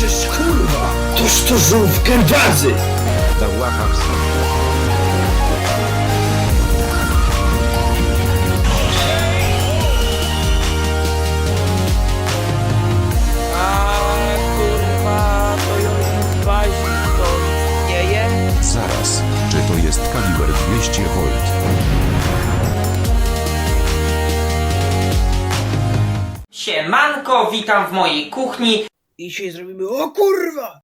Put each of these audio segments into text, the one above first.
Żeż kurwa, toż to żółw gerwazy! Załacha w sobie. A kurwa, to ją bazi, to istnieje? Zaraz, czy to jest kaliber 200 V? Siemanko, witam w mojej kuchni. I dzisiaj zrobimy... O kurwa!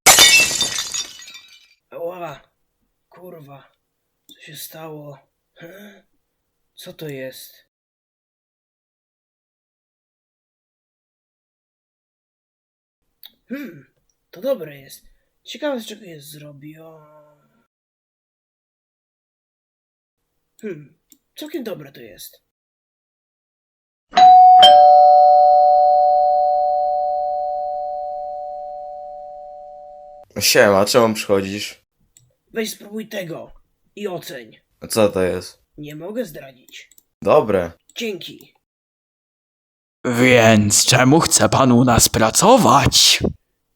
Ała, kurwa, co się stało? He? Co to jest? Hmm, to dobre jest. Ciekawe z czego jest zrobione. Hmm, całkiem dobre to jest. Siema, czemu przychodzisz? Weź spróbuj tego i oceń. A co to jest? Nie mogę zdradzić. Dobre. Dzięki. Więc czemu chce pan u nas pracować?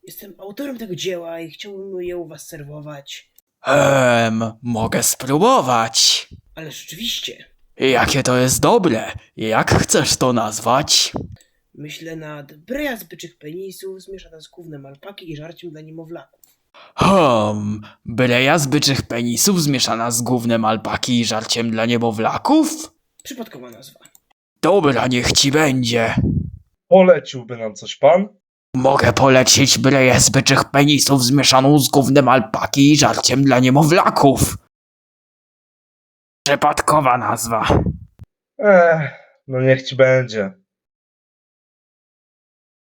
Jestem autorem tego dzieła i chciałbym je u was serwować. Ehm, mogę spróbować. Ale rzeczywiście, Jakie to jest dobre? Jak chcesz to nazwać? myślę nad breja z byczych penisów zmieszana z gównem alpaki i żarciem dla niemowlaków. Hmm, breja z byczych penisów zmieszana z gównem alpaki i żarciem dla niemowlaków? Przypadkowa nazwa. Dobra, niech ci będzie. Poleciłby nam coś pan? Mogę polecić breję z byczych penisów zmieszaną z gównem alpaki i żarciem dla niemowlaków. Przypadkowa nazwa. Ech, no niech ci będzie.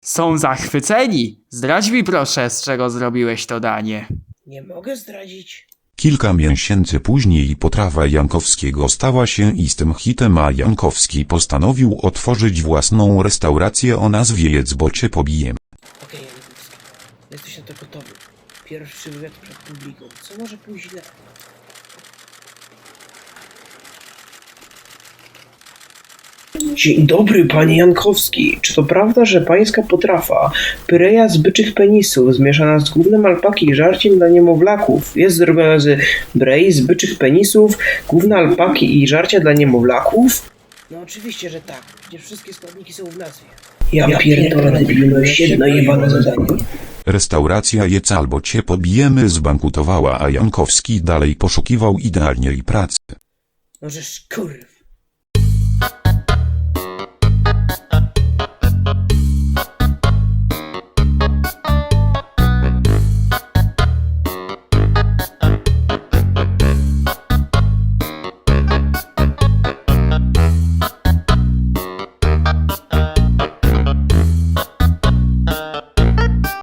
Są zachwyceni. Zdradź mi proszę, z czego zrobiłeś to danie. Nie mogę zdradzić. Kilka miesięcy później potrawa Jankowskiego stała się istym hitem, a Jankowski postanowił otworzyć własną restaurację o nazwie Jedz, bo cię pobijem. Okej, Jankowski. Jesteś na to gotowy. Pierwszy wywiad przed publiką. Co może pójść źle? Dzień dobry, panie Jankowski. Czy to prawda, że pańska potrafa pyreja z byczych penisów zmieszana z gównem alpaki i żarciem dla niemowlaków jest zrobiona z brei z byczych penisów, gówna alpaki i żarcia dla niemowlaków? No oczywiście, że tak. Przecież wszystkie składniki są w nazwie. Ja, pierdolę, debilność, jedno jebane zadanie. Restauracja Jedz albo cię pobijemy zbankrutowała, a Jankowski dalej poszukiwał idealnej pracy. Żeż kurwa.